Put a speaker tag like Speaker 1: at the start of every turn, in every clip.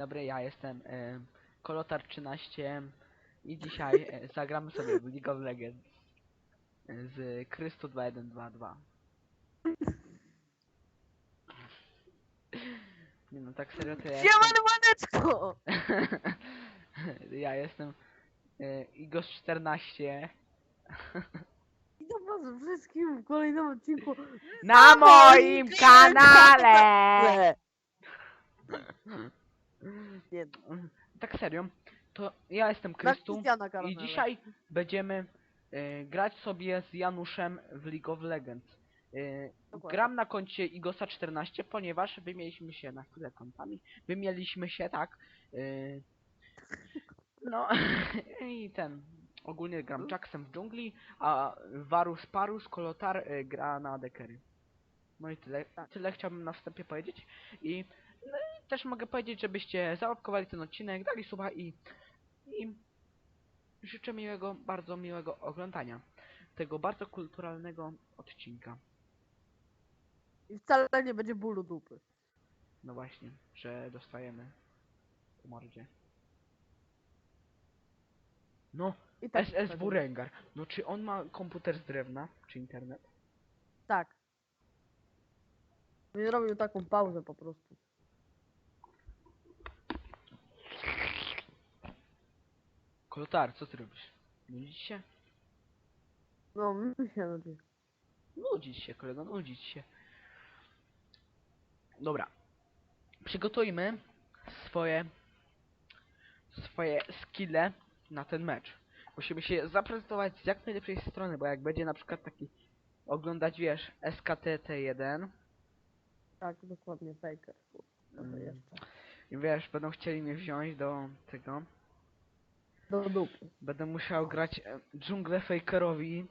Speaker 1: Dobry, ja jestem e, Kolotar13 i dzisiaj e, zagramy sobie w League of Legends e, z Krystu 2122. Nie no, tak serio to ja jestem,
Speaker 2: maneczko!
Speaker 1: ja jestem e, Igos14
Speaker 2: Witam was wszystkim w kolejnym odcinku
Speaker 1: na moim kanale!
Speaker 2: Nie,
Speaker 1: Tak serio, to ja jestem
Speaker 2: na
Speaker 1: Krystu.
Speaker 2: Krystiana kanale.
Speaker 1: I dzisiaj będziemy e, grać sobie z Januszem w League of Legends. E,
Speaker 2: Dokładnie.
Speaker 1: gram na koncie Igosa 14, ponieważ wymieliśmy się na chwilę kontami. Wymieliśmy się, tak. E, no i ten. Ogólnie gram Jacksem w dżungli, a Varus Parus Kolotar e, gra na dekery. No i tyle, tyle chciałbym na wstępie powiedzieć. I, no i też mogę powiedzieć, żebyście załapkowali ten odcinek, dali suba i, i życzę miłego, bardzo miłego oglądania tego bardzo kulturalnego odcinka.
Speaker 2: I wcale nie będzie bólu dupy.
Speaker 1: No właśnie, że dostajemy po mordzie. No,
Speaker 2: I tak.
Speaker 1: SSW Rengar. No czy on ma komputer z drewna, czy internet?
Speaker 2: Tak. Nie robił taką pauzę po prostu.
Speaker 1: Kolotar, co ty robisz? Nudzić się?
Speaker 2: No, mi się nudzi.
Speaker 1: Nudzić się, kolego, nudzić się. Dobra. Przygotujmy swoje swoje skille na ten mecz. Musimy się zaprezentować z jak najlepszej strony, bo jak będzie na przykład taki oglądać, wiesz, SKTT1
Speaker 2: Tak, dokładnie, faker. No to
Speaker 1: Mm.
Speaker 2: jeszcze.
Speaker 1: i wiesz, będą chcieli mnie wziąć do tego,
Speaker 2: Do dupy.
Speaker 1: będę musiał grać e, dżunglę fakerowi.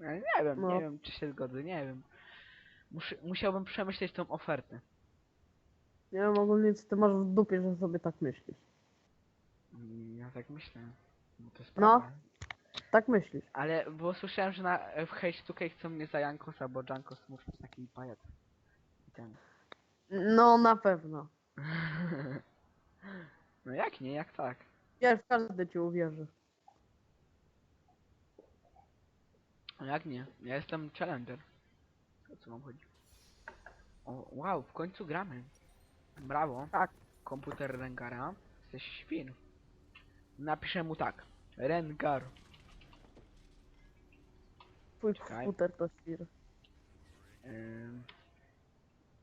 Speaker 1: Nie wiem, nie
Speaker 2: No.
Speaker 1: wiem czy się zgodzę, nie wiem. Muszę, musiałbym przemyśleć tą ofertę.
Speaker 2: Nie wiem ogólnie co ty masz w dupie, że sobie tak myślisz.
Speaker 1: Mm, Ja tak myślę. No to jest
Speaker 2: No.
Speaker 1: prawda.
Speaker 2: Tak myślisz.
Speaker 1: Ale bo słyszałem, że na w Hate 2K chcą mnie za Jankosa, bo Jankos być taki pajac. Ten.
Speaker 2: No, na pewno.
Speaker 1: no jak nie, jak tak.
Speaker 2: Ja w każdy ci uwierzy.
Speaker 1: No jak nie? Ja jestem challenger. O co wam chodzi? O, wow, w końcu gramy. Brawo.
Speaker 2: Tak.
Speaker 1: Komputer Rengara. Jesteś świn. Napiszę mu tak. Rengar.
Speaker 2: Twój
Speaker 1: Czekaj.
Speaker 2: skuter to świr.
Speaker 1: Um,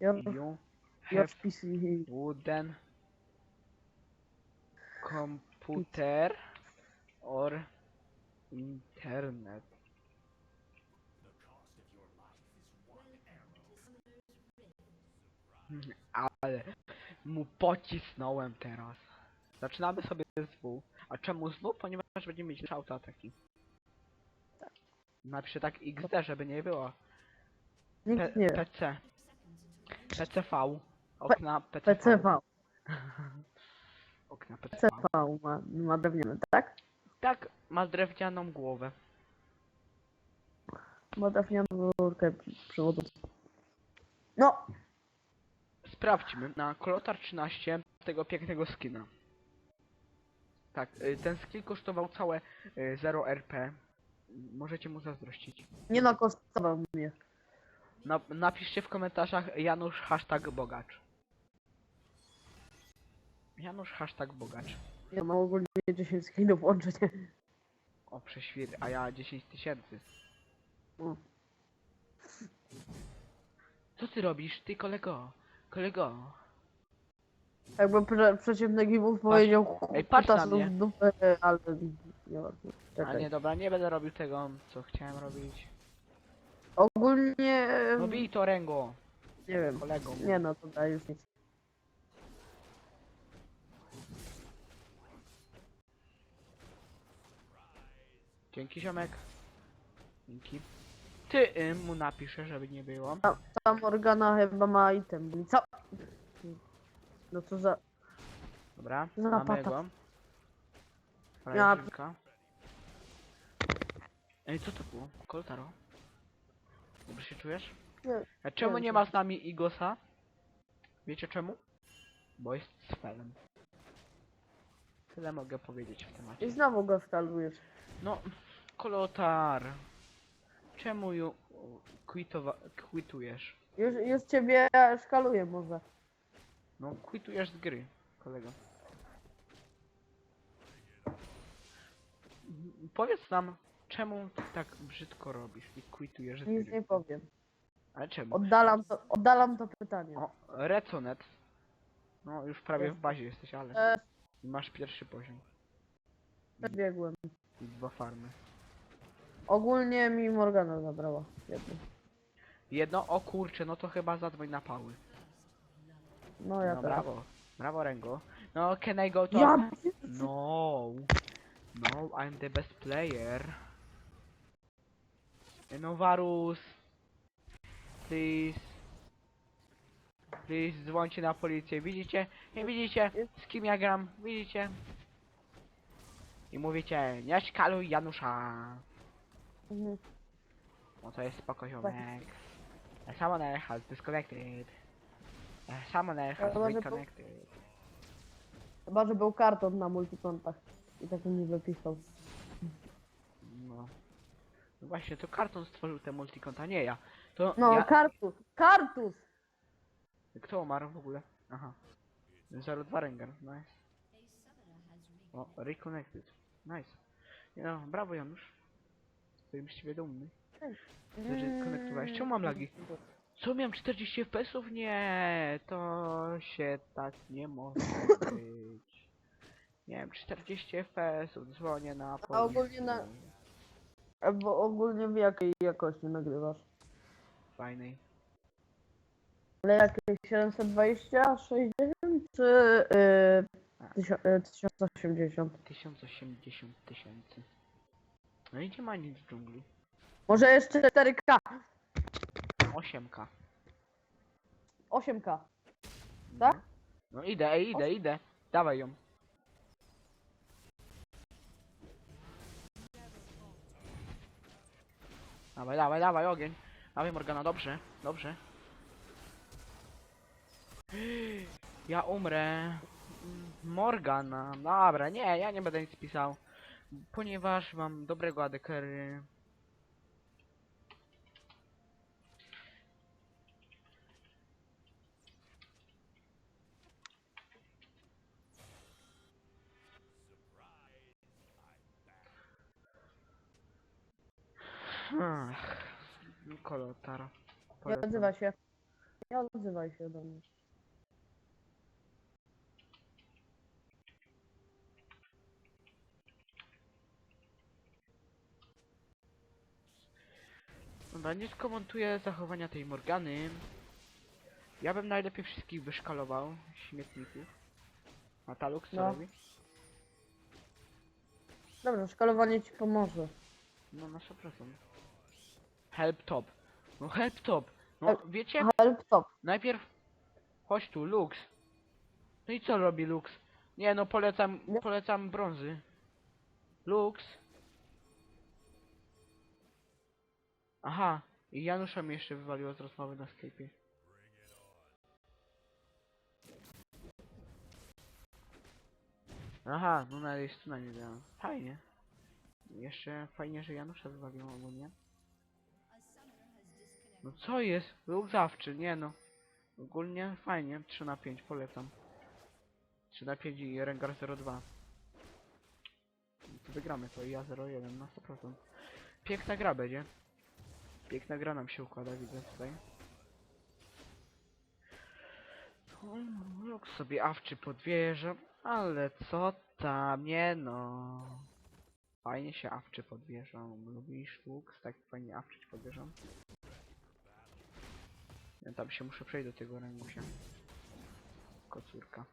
Speaker 2: Ja,
Speaker 1: you have
Speaker 2: PC.
Speaker 1: wooden computer or internet. Mhm, Ale mu pocisnąłem teraz. Zaczynamy sobie z W. A czemu z W? Ponieważ będziemy mieć autoataki. Napiszę tak XD, żeby nie było.
Speaker 2: Nikt nie.
Speaker 1: PC. PCV. Okna PCV.
Speaker 2: PCV.
Speaker 1: Okna PCV.
Speaker 2: PCV ma, ma drewniane, tak?
Speaker 1: Tak, ma drewnianą głowę.
Speaker 2: Ma drewnianą rurkę przewodu. No!
Speaker 1: Sprawdźmy na Kolotar 13 tego pięknego skina. Tak, y, ten skin kosztował całe y, 0 RP. Możecie mu zazdrościć.
Speaker 2: Nie no, kosztował mnie.
Speaker 1: Na, napiszcie w komentarzach Janusz hashtag bogacz. Janusz hashtag bogacz.
Speaker 2: Ja mam ogólnie 10 skinów łącznie.
Speaker 1: O, prześwir, a ja 10 tysięcy.
Speaker 2: O.
Speaker 1: Co ty robisz, ty kolego? Kolego.
Speaker 2: Jakby pre, przeciwny gimów powiedział
Speaker 1: Ej, patrz na mnie.
Speaker 2: w dupę, ale nie.
Speaker 1: A
Speaker 2: Czekaj.
Speaker 1: nie, dobra, nie będę robił tego, co chciałem robić.
Speaker 2: Ogólnie
Speaker 1: No bij to ręgo,
Speaker 2: nie wiem.
Speaker 1: kolego.
Speaker 2: Nie no, to da już nic.
Speaker 1: Dzięki ziomek. Dzięki. Ty y, mu napiszę, żeby nie było.
Speaker 2: Ta Morgana chyba ma item. Co? No co za...
Speaker 1: Dobra,
Speaker 2: Za
Speaker 1: mamy
Speaker 2: pata.
Speaker 1: go.
Speaker 2: Ja-.
Speaker 1: Ej, co to było? Koltaro? Dobrze się czujesz?
Speaker 2: Nie,
Speaker 1: A czemu nie ma z nami Igosa? Wiecie czemu? Bo jest z felem. Tyle mogę powiedzieć w temacie.
Speaker 2: I znowu go skalujesz.
Speaker 1: No, kolotar. Czemu ju quitowa quitujesz?
Speaker 2: Już, już ciebie szkaluję może.
Speaker 1: No, quitujesz z gry, kolego. Powiedz nam, czemu tak brzydko robisz i quitujesz z
Speaker 2: Nic
Speaker 1: gry?
Speaker 2: nie powiem.
Speaker 1: Ale czemu?
Speaker 2: Oddalam to, oddalam to pytanie.
Speaker 1: O, Reconet. No, już prawie w bazie jesteś, ale
Speaker 2: E,
Speaker 1: masz pierwszy poziom.
Speaker 2: przebiegłem.
Speaker 1: I dwa farmy.
Speaker 2: Ogólnie mi Morgana zabrała. Jedno.
Speaker 1: Jedno, o kurczę, no to chyba zadzwoń na pały.
Speaker 2: No ja
Speaker 1: No
Speaker 2: teraz.
Speaker 1: brawo, brawo Rengo. No, can I go to...
Speaker 2: Ja
Speaker 1: No. No, I'm the best player. No, Varus. Please. Please, dzwońcie na policję. Widzicie? Nie widzicie? Z kim ja gram? Widzicie? I mówicie, nie szkaluj Janusza.
Speaker 2: Mhm.
Speaker 1: No to jest spoko ziomek. Someone has disconnected. Someone has
Speaker 2: Ale może po-
Speaker 1: reconnected.
Speaker 2: Chyba, że był karton na multikontach. I tak mi wypisał.
Speaker 1: No. właśnie, to karton stworzył te multikonta, nie ja. To
Speaker 2: No,
Speaker 1: ja...
Speaker 2: kartus! Kartus!
Speaker 1: Kto umarł w ogóle? Aha. 02 Rengar, nice. O, reconnected. Nice. Nie No, brawo Janusz. Jestem z ciebie dumny. Znaczy, konektowałeś. Czemu mam lagi? Co, miałem 40 FPS-ów? Nie, to się tak nie może być. Miałem 40 FPS-ów, dzwonię na policję.
Speaker 2: ogólnie na- Bo ogólnie w jakiej jakości nagrywasz?
Speaker 1: Fajnej.
Speaker 2: Ale jakieś 720, 60 czy yy, tysio- y, 1080?
Speaker 1: 1080 tysięcy. No i nie ma nic w dżungli.
Speaker 2: Może jeszcze 4K?
Speaker 1: 8K.
Speaker 2: 8K.
Speaker 1: No.
Speaker 2: Tak?
Speaker 1: No idę, idę, idę. Dawaj ją. Dawaj, dawaj, dawaj, ogień. Dawaj Morgana, dobrze, dobrze. Ja umrę. Morgana, dobra, nie, ja nie będę nic pisał. Ponieważ mam dobrego adekery. Ach, Kolotar.
Speaker 2: Nie
Speaker 1: Polecam.
Speaker 2: odzywaj się. Nie odzywaj się do mnie.
Speaker 1: Dobra, nie skomentuję zachowania tej Morgany. Ja bym najlepiej wszystkich wyszkalował, śmietników. A Talux co
Speaker 2: No.
Speaker 1: robi?
Speaker 2: Dobrze, szkalowanie ci pomoże.
Speaker 1: No na 100%. Help top. No help top. No
Speaker 2: Help-
Speaker 1: wiecie?
Speaker 2: Help top.
Speaker 1: Najpierw... Chodź tu, Lux. No i co robi Lux? Nie no, polecam,
Speaker 2: Nie.
Speaker 1: polecam brązy. Lux. Aha, i Janusza mi jeszcze wywaliło z rozmowy na Skype'ie. Aha, no na jest tu na nie dałem. Fajnie. Jeszcze fajnie, że Janusza wywaliło ogólnie. No co jest? Był zawczy, nie no. Ogólnie fajnie, 3 na 5 polecam. 3 na 5 i Rengar 02. To wygramy to i ja 01 na 100%. Piękna gra będzie. Piękna gra nam się układa, widzę tutaj. Luk sobie awczy podwieżę, ale co tam, nie no. Fajnie się awczy podwieżą. Lubisz Lux? Tak fajnie awczyć podwieżą. Ja tam się muszę przejść do tego ręgusia. Kocurka.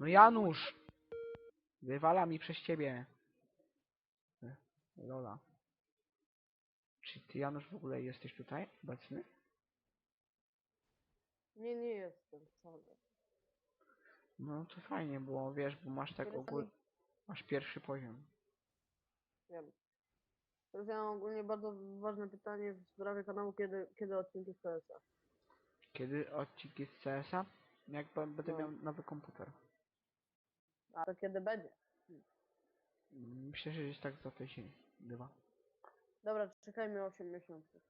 Speaker 1: No Janusz! Wywala mi przez ciebie. E, Lola. Czy ty Janusz w ogóle jesteś tutaj obecny?
Speaker 2: Nie, nie jestem wcale.
Speaker 1: No to fajnie było, wiesz, bo masz tak ogólnie... Masz pierwszy poziom.
Speaker 2: Wiem. Mam ogólnie bardzo ważne pytanie w sprawie kanału, kiedy, kiedy odcinki z CS-a.
Speaker 1: Kiedy odcinki z CS-a? Jak będę
Speaker 2: No.
Speaker 1: miał nowy komputer.
Speaker 2: A to kiedy będzie?
Speaker 1: Myślę, że gdzieś tak za tydzień, dwa.
Speaker 2: Dobra, czekajmy 8 miesięcy.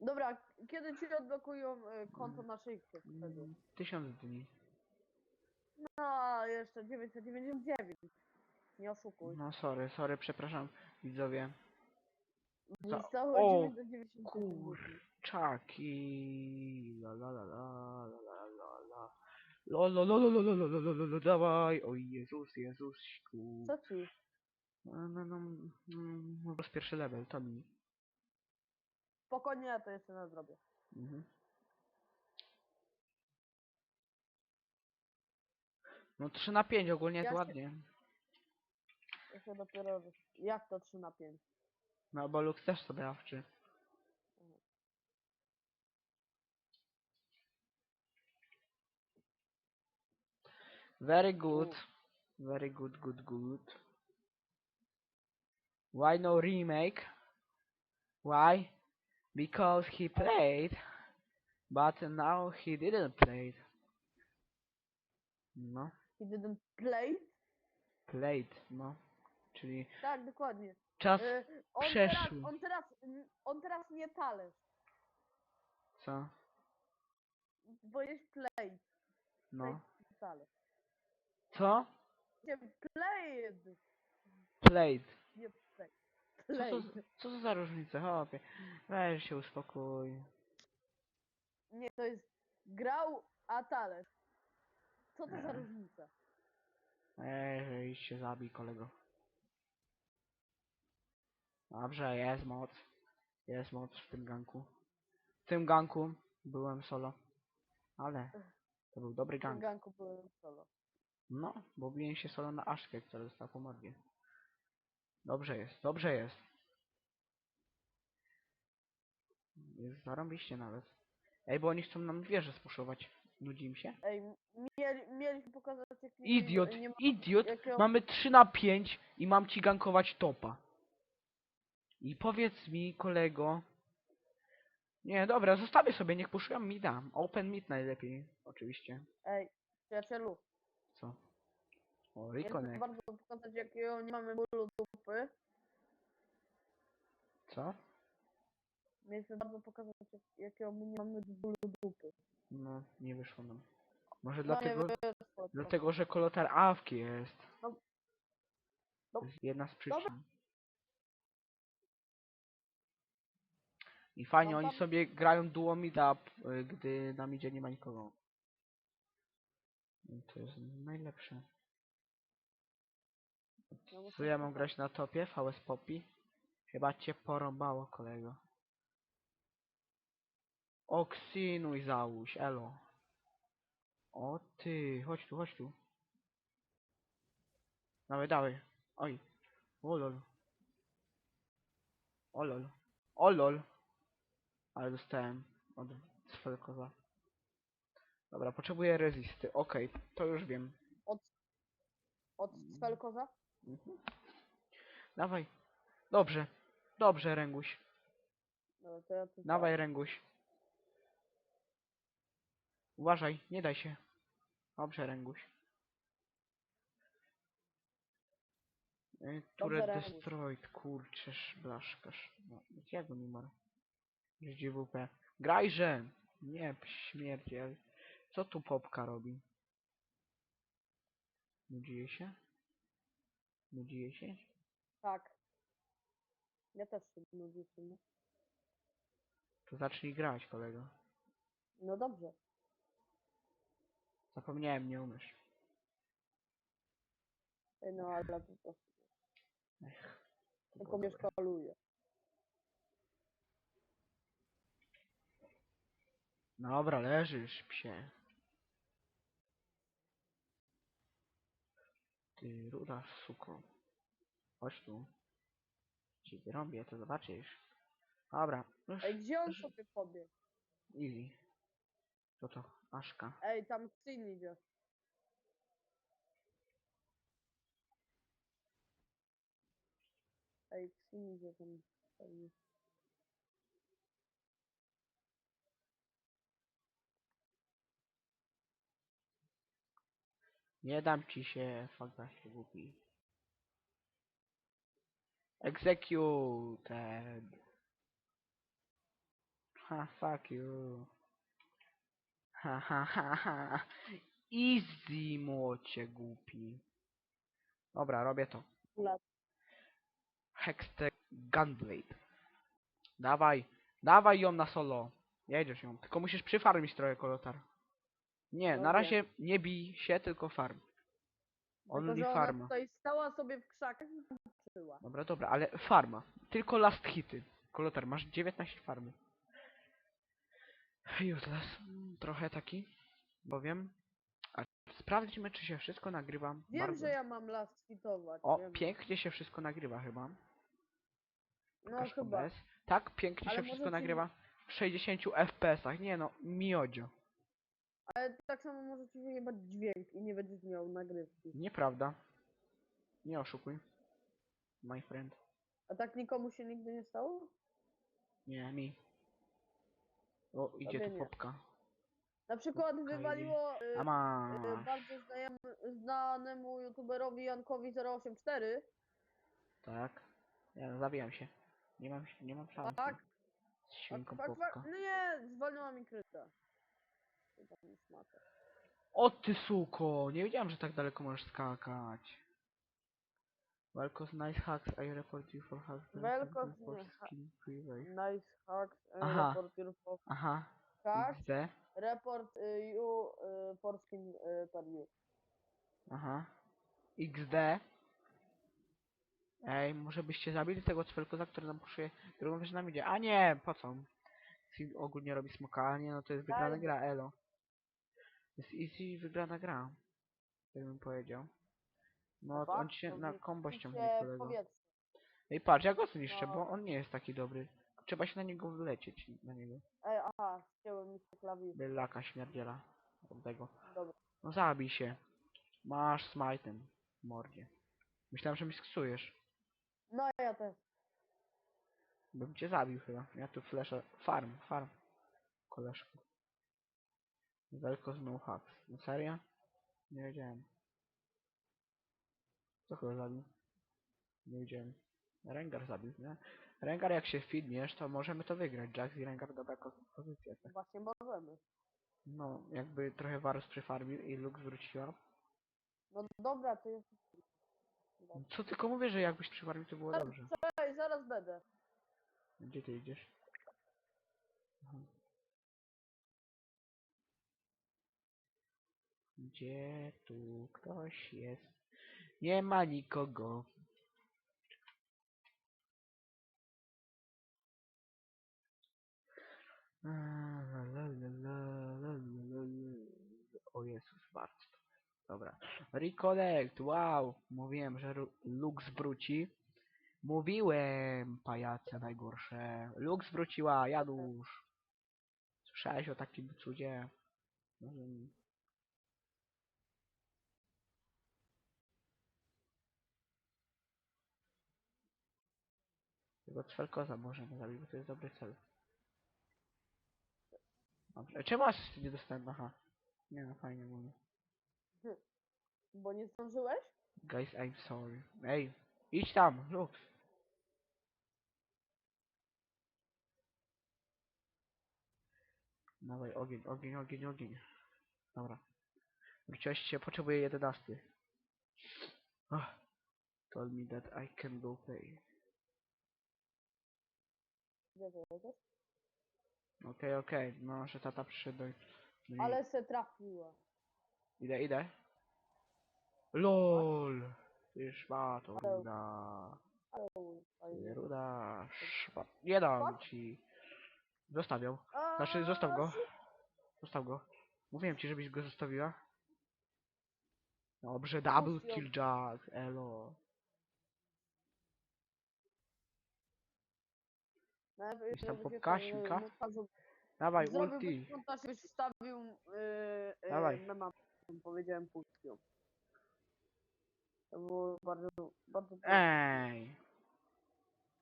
Speaker 2: Dobra, kiedy ci odblokują y, konto na wtedy?
Speaker 1: Mm, Tysiąc dni.
Speaker 2: No, jeszcze 999. Nie oszukuj.
Speaker 1: No sorry, sorry, przepraszam widzowie. za- o,
Speaker 2: 999.
Speaker 1: Kurczaki. La la la la la la la la. Lo lo lo lo lo lo lo lo lo lo lo dawaj. Oj Jezus, Jezuśku.
Speaker 2: Co ci?
Speaker 1: No no no. Po raz pierwszy level, to mi.
Speaker 2: Spokojnie, ja to jeszcze nadrobię.
Speaker 1: Mhm. No 3 na 5 ogólnie jest
Speaker 2: Ja się-
Speaker 1: ładnie.
Speaker 2: Się dopiero... Jak to 3 na 5?
Speaker 1: No bo Lux też sobie awczy. Very good. Mm. Very good, good, good. Why no remake? Why? Because he played, but now he didn't play. No,
Speaker 2: He didn't play?
Speaker 1: played, no. Czyli
Speaker 2: Tak, dokładnie.
Speaker 1: czas,
Speaker 2: Y, on, teraz,
Speaker 1: przeszły.
Speaker 2: on, teraz, on teraz nie talerz,
Speaker 1: co?
Speaker 2: bo jest play.
Speaker 1: No.
Speaker 2: Talerz.
Speaker 1: Co?
Speaker 2: Nie, played,
Speaker 1: Played.
Speaker 2: nie play.
Speaker 1: Co to, co to za różnica? Chłopie, weź się uspokój.
Speaker 2: Nie, to jest grał, a talerz. Co to za
Speaker 1: Nie.
Speaker 2: różnica?
Speaker 1: Ej, idź się zabij, kolego. Dobrze, jest moc. Jest moc w tym ganku. W tym ganku byłem solo. Ale to był dobry
Speaker 2: W tym
Speaker 1: gank.
Speaker 2: ganku byłem solo.
Speaker 1: No, bo biłem się solo na Aszkę, która została po mordzie. Dobrze jest, dobrze jest. Jest zarąbiście nawet. Ej, bo oni chcą nam wieżę spuszować. Nudzi im się?
Speaker 2: Ej, mieli, mieliśmy pokazać jak
Speaker 1: Idiot,
Speaker 2: nie ma
Speaker 1: idiot!
Speaker 2: jakiego-
Speaker 1: Mamy 3 na 5 i mam ci gankować topa. I powiedz mi, kolego... Nie, dobra, zostawię sobie, niech puszują mi dam. Open mid najlepiej, oczywiście.
Speaker 2: Ej, przyjacielu,
Speaker 1: Co? O,
Speaker 2: mieliśmy
Speaker 1: Reconnect.
Speaker 2: bardzo pokazać jakiego nie mamy bólu dupy.
Speaker 1: Co?
Speaker 2: Mieliśmy bardzo pokazać jak, jakiego my nie mamy bólu dupy.
Speaker 1: No, nie wyszło nam. Może
Speaker 2: No
Speaker 1: dlatego,
Speaker 2: nie wyszło to.
Speaker 1: dlatego, że kolotar awki jest.
Speaker 2: No.
Speaker 1: To
Speaker 2: No.
Speaker 1: jest jedna z przyczyn. I fajnie,
Speaker 2: No
Speaker 1: oni
Speaker 2: tam-
Speaker 1: sobie grają duo meetup, y, gdy na midzie nie ma nikogo. I to jest najlepsze.
Speaker 2: No muszę
Speaker 1: Co ja mam grać na topie? VS Poppy? Chyba cię porąbało, kolego. Oksynuj załóż, elo. O ty, chodź tu, chodź tu. Dawaj, dawaj. Oj. O lol. O lol. O lol. Ale dostałem od Sfelkoza. Dobra, potrzebuję rezisty. Okej, to już wiem.
Speaker 2: Od, od Svelkoza?
Speaker 1: Mhm. Dawaj. Dobrze. Dobrze, Ręguś.
Speaker 2: No to ja tu
Speaker 1: Dawaj, Ręguś. Uważaj, nie daj się. Dobrze, Ręguś. Y, Turret
Speaker 2: Ręguś.
Speaker 1: destroyed, kurczesz, blaszkasz. No, jak go nie ma? GWP. Grajże! Nie, śmierdziel. Co tu popka robi? Nudzi się? Nudzi się?
Speaker 2: Tak. Ja też się nudzę sumie.
Speaker 1: To zacznij grać, kolego.
Speaker 2: No dobrze.
Speaker 1: Zapomniałem, nie umiesz.
Speaker 2: No ale po prostu.
Speaker 1: Ech, to
Speaker 2: Tylko mnie
Speaker 1: dobre. Dobra, leżysz, psie. Ty ruda suko. Chodź tu. Ci wyrąbię, to zobaczysz. Dobra, już
Speaker 2: Ej, gdzie on
Speaker 1: już
Speaker 2: sobie pobiegł?
Speaker 1: easy. Co to? Aszka.
Speaker 2: Ej, tam Xin idzie. Ej, Xin idzie tam. pewnie.
Speaker 1: Nie dam ci się, fagasie głupi. Executed. Ha, fuck you. Ha, ha, ha, ha. Easy, młocie głupi. Dobra, robię to. Hextech Gunblade. Dawaj, dawaj ją na solo. Jedziesz ją, tylko musisz przyfarmić trochę kolotar. Nie, na
Speaker 2: Dobra.
Speaker 1: razie nie bij się, tylko farm.
Speaker 2: Tylko,
Speaker 1: Only
Speaker 2: że ona
Speaker 1: farma.
Speaker 2: tutaj stała sobie w krzakach i patrzyła.
Speaker 1: Dobra, dobra, ale farma. Tylko last hity. Kolotar, masz 19 farmy. Useless. Mm, Trochę taki, powiem. A sprawdźmy, czy się wszystko nagrywa.
Speaker 2: Wiem,
Speaker 1: Bardzo.
Speaker 2: że ja mam last hitować.
Speaker 1: O,
Speaker 2: wiem.
Speaker 1: pięknie się wszystko nagrywa chyba.
Speaker 2: No
Speaker 1: Pokaż
Speaker 2: chyba.
Speaker 1: OBS. Tak, pięknie
Speaker 2: Ale
Speaker 1: się
Speaker 2: może
Speaker 1: wszystko
Speaker 2: ci-
Speaker 1: nagrywa. W 60 FPS-ach. Nie no, miodzio.
Speaker 2: Ale tak samo może ci wyjebać dźwięk i nie będziesz miał nagrywki.
Speaker 1: Nieprawda. Nie oszukuj. My friend.
Speaker 2: A tak nikomu się nigdy nie stało?
Speaker 1: Nie, mi. O, idzie
Speaker 2: Tobie
Speaker 1: tu
Speaker 2: nie.
Speaker 1: popka.
Speaker 2: Na przykład
Speaker 1: Okej.
Speaker 2: wywaliło y,
Speaker 1: A
Speaker 2: y,
Speaker 1: ma.
Speaker 2: bardzo znajomy, znanemu youtuberowi Jankowi 084.
Speaker 1: Tak. Ja zabijam się. Nie mam, nie mam szans.
Speaker 2: Tak?
Speaker 1: Z świnką
Speaker 2: Fak,
Speaker 1: popka.
Speaker 2: fak, no nie, zwolniła mi kryta.
Speaker 1: O ty suko! Nie wiedziałem, że tak daleko możesz skakać. Welcome nice hacks, I report you for hacks. Freeway.
Speaker 2: Nice hacks, uh,
Speaker 1: Aha.
Speaker 2: report your for
Speaker 1: Aha.
Speaker 2: hacks,
Speaker 1: XD.
Speaker 2: report y, you y, for skin y, per you.
Speaker 1: Aha. XD. Ej, może byście zabili tego cwelkoza, który nam puszuje drugą rzecz nam idzie. A nie, po co? Film ogólnie robi smoka, a nie, no to jest wygrana gra, elo. Jest easy wygrana gra. Tak bym powiedział. No, on się na kombo ściągnie kolego. Ej, patrz, ja go zniszczę,
Speaker 2: No.
Speaker 1: bo on nie jest taki dobry. Trzeba się na niego wylecieć, na niego.
Speaker 2: Ej, aha, ścięły mi się klawisz.
Speaker 1: Bylaka śmierdziela. Od tego.
Speaker 2: Dobra.
Speaker 1: No zabij się. Masz smajtem w mordzie. Myślałem, że mi sksujesz.
Speaker 2: No ja też.
Speaker 1: Bym cię zabił chyba. Ja tu flasha. Farm, farm. Koleżku. Welko z no hacks. No serio? Nie wiedziałem. Co chyba zabił? Nie wiedziałem. Rengar zabił, nie? Rengar jak się fidniesz, to możemy to wygrać. Jax i Rengar dobra pozycja. Tak.
Speaker 2: Właśnie możemy.
Speaker 1: No, jakby trochę Varus przyfarmił i Lux wróciła.
Speaker 2: No dobra, to jest...
Speaker 1: Co tylko mówię, że jakbyś przyfarmił, to było dobrze.
Speaker 2: Czekaj, zaraz będę.
Speaker 1: Gdzie ty idziesz? Aha. Gdzie tu ktoś jest? Nie ma nikogo. O Jezus, bardzo. Dobra. Recollect, wow! Mówiłem, że Lux wróci. Mówiłem, pajace najgorsze. Lux wróciła, Janusz. Słyszałeś o takim cudzie? Tego cwelkoza możemy zabić, bo to jest dobry cel. Dobrze. Czemu asysty nie dostałem? Aha. Nie no, fajnie mówię.
Speaker 2: Bo nie zdążyłeś?
Speaker 1: Guys, I'm sorry. Ej, idź tam, Lux. Dawaj, ogień, ogień, ogień, ogień. Dobra. Wróciłeś się, potrzebuję 11. Oh, told me that I can go play. Okej, okej, no, że tata przyszedł do...
Speaker 2: Ale se trafiła.
Speaker 1: Idę, idę. LOL! Ty szmato, ruda. Ty ruda, szma... Nie dam ci. Zostaw ją. Znaczy, zostaw go. Zostaw go. Mówiłem ci, żebyś go zostawiła. Dobrze, double kill Jack, elo.
Speaker 2: Najpierw
Speaker 1: Jest tam popka,
Speaker 2: ten,
Speaker 1: świnka?
Speaker 2: montażu-
Speaker 1: Dawaj,
Speaker 2: Zrobiłbyś
Speaker 1: ulti.
Speaker 2: wstawił yy, yy,
Speaker 1: Dawaj.
Speaker 2: mema, powiedziałem puścią. To było bardzo, bardzo
Speaker 1: Ej.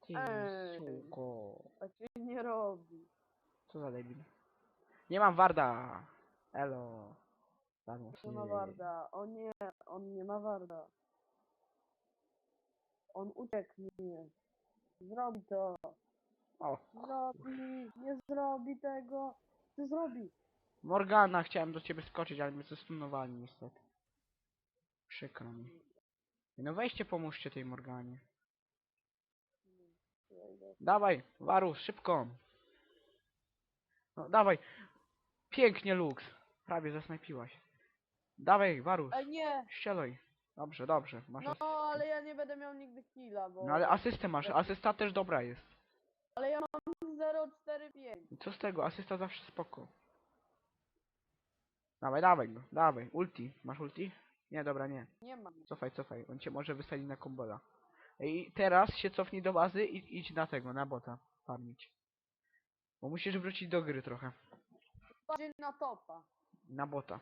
Speaker 1: Ty
Speaker 2: Ej.
Speaker 1: suko.
Speaker 2: Tak się nie robi.
Speaker 1: Co za debil. Nie mam warda. Elo. Padło.
Speaker 2: Nie ma Warda. O nie, on nie ma Warda. On ucieknie. Zrobi to.
Speaker 1: O,
Speaker 2: Zrobi. Nie zrobi tego. Ty zrobi.
Speaker 1: Morgana, chciałem do ciebie skoczyć, ale mnie zestunowali niestety. Przykro mi. No weźcie, pomóżcie tej Morganie. Dawaj, Warus, szybko. No, dawaj. Pięknie, Lux. Prawie zasnajpiłaś. Dawaj, Warus.
Speaker 2: Ej nie!
Speaker 1: Ścieloj. Dobrze, dobrze. Masz
Speaker 2: No
Speaker 1: asystę.
Speaker 2: ale ja nie będę miał nigdy killa, bo...
Speaker 1: No ale asystę masz. Asysta też dobra jest.
Speaker 2: Ale ja mam 045.
Speaker 1: I co z tego? Asysta zawsze spoko. Dawaj, dawaj go. Dawaj. Ulti. Masz ulti? Nie, dobra, nie.
Speaker 2: Nie mam.
Speaker 1: Cofaj, cofaj. On cię może wysadzić na kombola. I teraz się cofnij do bazy i idź na tego, na bota. Farmić. Bo musisz wrócić do gry trochę.
Speaker 2: Bardziej na topa.
Speaker 1: Na bota.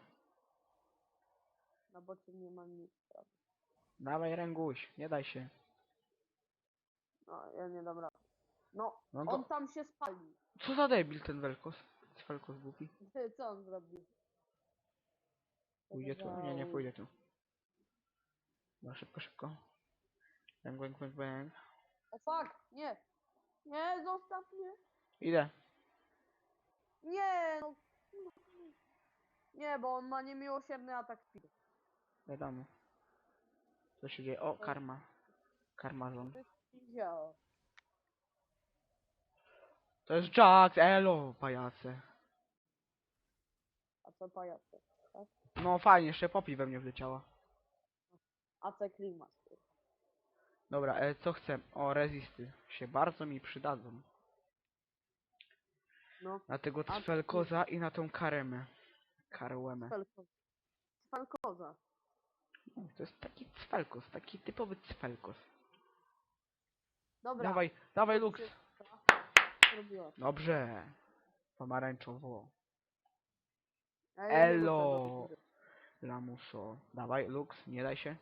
Speaker 2: Na bocie nie mam nic.
Speaker 1: Dawaj, ręguś. Nie daj się.
Speaker 2: No, ja nie dam rady. No,
Speaker 1: No
Speaker 2: on tam się spali.
Speaker 1: Co za debil ten Velkos? Velkos głupi.
Speaker 2: Ty, co on zrobił?
Speaker 1: Pójdzie tu? Nie, nie pójdzie tu. No szybko, szybko. Bang, bang, bang, bang.
Speaker 2: O fuck, nie. Nie, zostaw mnie.
Speaker 1: Idę.
Speaker 2: Nie, no. Nie, bo on ma niemiłosierny atak speed.
Speaker 1: Wiadomo. Co się dzieje? O, karma. Karmazon.
Speaker 2: Widziało.
Speaker 1: To jest Jax, elo, pajace.
Speaker 2: A co pajace?
Speaker 1: No fajnie, jeszcze popi we mnie wleciała.
Speaker 2: A co klimat?
Speaker 1: Dobra, e, co chcę? O, rezisty. Się bardzo mi przydadzą.
Speaker 2: No,
Speaker 1: Na tego
Speaker 2: A-
Speaker 1: Cfelkoza i na tą Karemę. Karłemę.
Speaker 2: Spelkoza.
Speaker 1: No, To jest taki Cfelkos, taki typowy Cfelkos.
Speaker 2: Dobra.
Speaker 1: Dawaj, dawaj Lux.
Speaker 2: Zrobiła.
Speaker 1: Dobrze. Pomarańczowo.
Speaker 2: A ja nie
Speaker 1: Elo. Lamuso. Dawaj, Lux, nie daj się.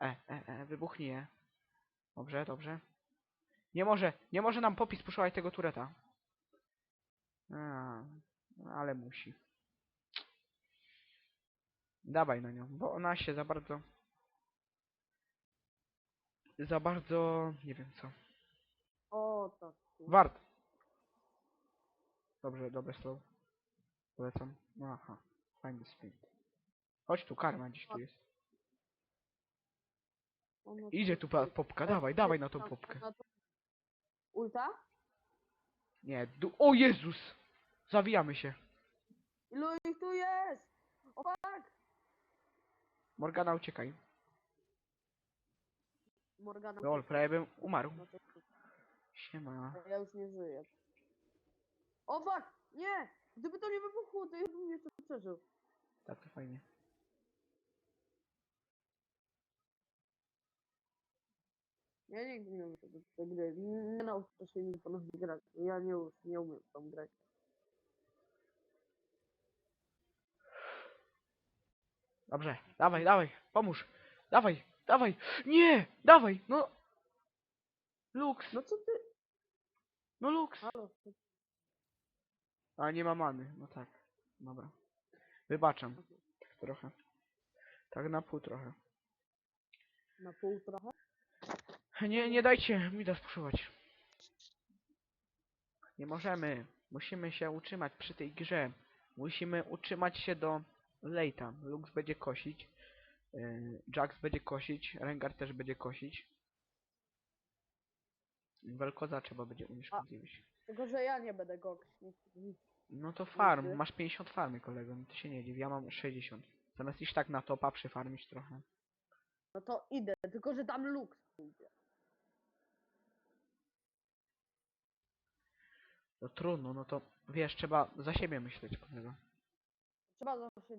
Speaker 1: E, e, e, wybuchnij. Dobrze, dobrze. Nie może, nie może nam popis puszować tego tureta. A, ale musi. Dawaj na nią, bo ona się za bardzo... Za bardzo... nie wiem co.
Speaker 2: O, tak.
Speaker 1: Wart! Dobrze, dobre slow. Polecam. No aha, fajny sprint. Chodź tu, karma gdzieś tu jest.
Speaker 2: Ono-
Speaker 1: Idzie tu pa- popka, dawaj, dawaj na tą popkę.
Speaker 2: to- Ulta?
Speaker 1: Nie, du o Jezus! Zawijamy się.
Speaker 2: Ilu ich tu jest? O fuck!
Speaker 1: Morgana, uciekaj.
Speaker 2: Morgana.
Speaker 1: Lol, prawie bym umarł.
Speaker 2: No to-
Speaker 1: Siema.
Speaker 2: Ja już nie żyję. O fuck! Nie! Gdyby to nie wybuchło, to ja bym jeszcze przeżył.
Speaker 1: Tak, to fajnie.
Speaker 2: Ja nigdy nie umiem tego tej gry. Nie, nauczę się nigdy ponownie grać. Ja nie, już nie umiem w tą grać.
Speaker 1: Dobrze, dawaj, dawaj, pomóż. Dawaj, dawaj. Nie, dawaj, no. Lux,
Speaker 2: No co ty?
Speaker 1: No Lux.
Speaker 2: Halo?
Speaker 1: A nie ma many, no tak. Dobra. Wybaczam. Trochę. Tak na pół trochę.
Speaker 2: Na pół trochę?
Speaker 1: Nie, nie dajcie mi to spuszować. Nie możemy. Musimy się utrzymać przy tej grze. Musimy utrzymać się do lejta. Lux będzie kosić. Yy, Jax będzie kosić. Rengar też będzie kosić. Welkoza trzeba będzie unieszkodliwić.
Speaker 2: Tylko, że ja nie będę go.
Speaker 1: No to farm. Masz 50 farmy kolego. No ty się nie dziw. Ja mam 60. Zamiast iść tak na topa przyfarmić trochę.
Speaker 2: No to idę, tylko że tam Lux pójdzie.
Speaker 1: No trudno, no to wiesz, trzeba za siebie myśleć kolego.
Speaker 2: Trzeba zawsze...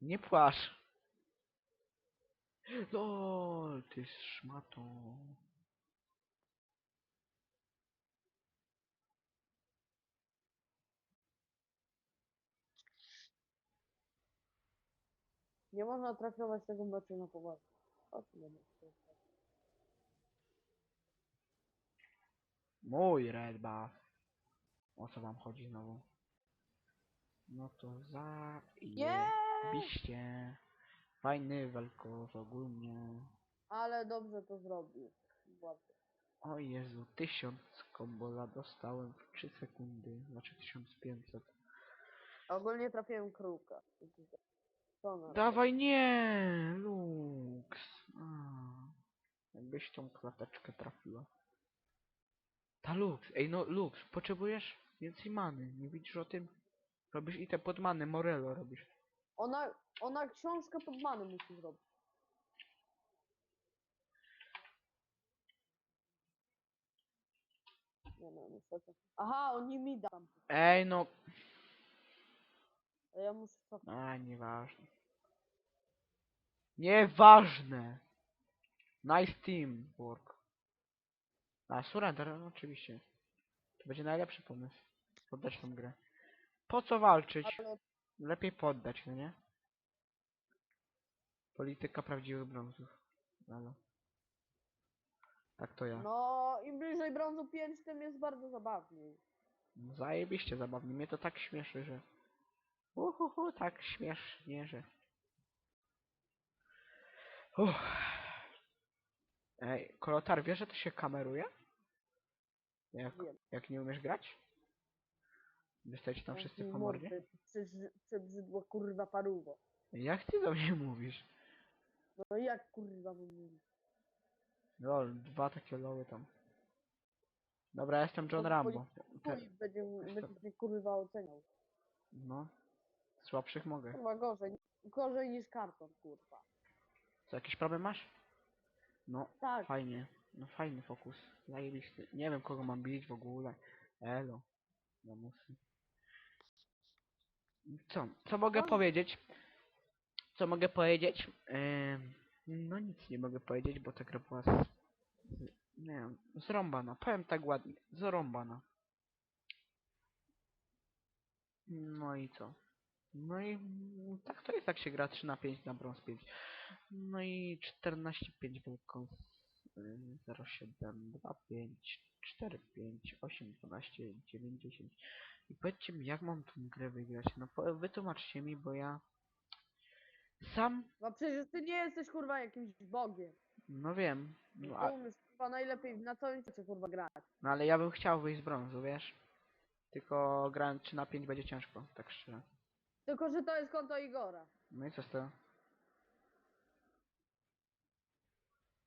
Speaker 1: Nie płacz. LOL, ty szmato.
Speaker 2: Nie można traktować tego meczu na poważnie. O co będę chciał?
Speaker 1: Mój red buff. O co wam chodzi znowu? No to za...
Speaker 2: Nie!
Speaker 1: Fajny walkow ogólnie.
Speaker 2: Ale dobrze to zrobił. Ładnie.
Speaker 1: O Jezu, 1000 kombola dostałem w 3 sekundy, znaczy 1500.
Speaker 2: Ogólnie trafiłem kruka. Co na
Speaker 1: Dawaj nie, Lux. A, jakbyś tą klateczkę trafiła. Ta Lux, ej no Lux, potrzebujesz więcej many, nie widzisz o tym? Robisz i te podmany, Morello robisz.
Speaker 2: Ona, ona książkę pod manem musi zrobić. Nie no, niestety. Aha, oni mi dam.
Speaker 1: Ej no,
Speaker 2: A ja muszę cofnąć.
Speaker 1: a nieważne. Nieważne. Nice teamwork. A, surrender, no, oczywiście. To będzie najlepszy pomysł. Poddać tą grę. Po co walczyć?
Speaker 2: Ale
Speaker 1: Lepiej poddać, no nie? Polityka prawdziwych brązów. Ale... Tak to ja.
Speaker 2: no, im bliżej brązu 5, tym jest bardzo zabawniej.
Speaker 1: No, zajebiście zabawnie. Mnie to tak śmieszy, że... Uhuhu, tak śmiesznie, że... Uff. Ej, Kolotar, wiesz, że to się kameruje? Jak,
Speaker 2: Wiem.
Speaker 1: jak nie umiesz grać? Dostajecie tam wszyscy po mordzie?
Speaker 2: przebrzy- Przebrzydła kurwa paruwo.
Speaker 1: Jak ty do mnie mówisz?
Speaker 2: No jak kurwa mówić?
Speaker 1: Lol, dwa takie loły tam. Dobra, jestem John Rambo. Te,
Speaker 2: Chuj, będzie, będzie mnie kurwa oceniał.
Speaker 1: no. Słabszych mogę.
Speaker 2: Chyba gorzej, gorzej niż karton, kurwa.
Speaker 1: Co, jakiś problem masz? No,
Speaker 2: Tak,
Speaker 1: fajnie. No fajny fokus. Zajebisty. Nie wiem kogo mam bić w ogóle. Elo. Lamusy. Co? Co mogę
Speaker 2: No.
Speaker 1: powiedzieć? Co mogę powiedzieć? Ym, no nic nie mogę powiedzieć, bo ta gra była z, z, nie wiem, zrąbana. Powiem tak ładnie. Zrąbana. No i co? No i tak to jest jak się gra 3 na 5 na brąz 5. No i 14-5 wielką 07, 25, 45, 8, 12, 9, 10. I powiedzcie mi, jak mam tą grę wygrać? No po, wytłumaczcie mi, bo ja sam,
Speaker 2: no przecież ty nie jesteś kurwa jakimś bogiem.
Speaker 1: no wiem, no,
Speaker 2: No,
Speaker 1: a,
Speaker 2: umiesz kurwa najlepiej na całym świecie kurwa grać.
Speaker 1: no ale ja bym chciał wyjść z brązu, wiesz? Tylko grając 3 na 5 będzie ciężko, tak szczerze.
Speaker 2: Tylko, że to jest konto Igora.
Speaker 1: No i co z tego?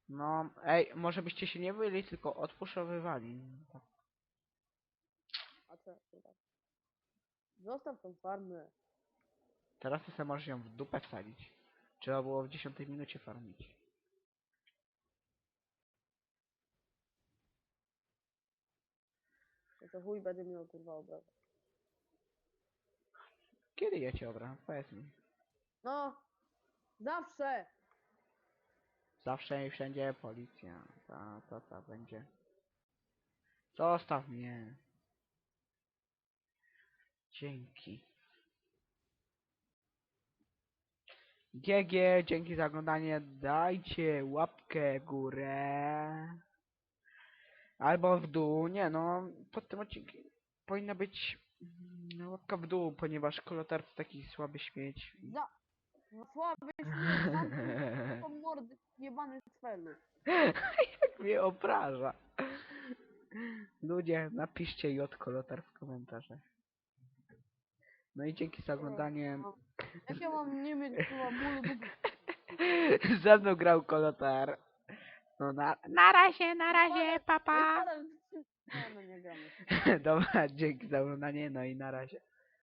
Speaker 1: No, ej, może byście się nie byli, tylko odpuszowywali. Tak.
Speaker 2: A co? Zostaw tą farmę.
Speaker 1: Teraz ty sobie możesz ją w dupę wsadzić. Trzeba było w 10 minucie farmić.
Speaker 2: To co chuj będzie miał kurwa obraz.
Speaker 1: Kiedy ja cię obrałem? Powiedz mi.
Speaker 2: No! Zawsze!
Speaker 1: Zawsze i wszędzie policja. Ta, ta, ta będzie. Zostaw mnie. Dzięki. GG, dzięki za oglądanie. Dajcie łapkę w górę. Albo w dół. Nie no, pod tym odcinkiem powinna być mm, łapka w dół, ponieważ kolotar taki słaby śmieć.
Speaker 2: No słaby śmiech, tą mordę jebany cfelu.
Speaker 1: Jak mnie obraża. Ludzie, napiszcie J kolotar w komentarzach. No i dzięki za oglądanie.
Speaker 2: No. Jak ja mam nie mieć kurwa bólu dupy?
Speaker 1: Ze mną grał kolotar. No na, na razie, na razie, papa.
Speaker 2: Nie, no nie gramy.
Speaker 1: Dobra, dzięki za oglądanie, no i na razie.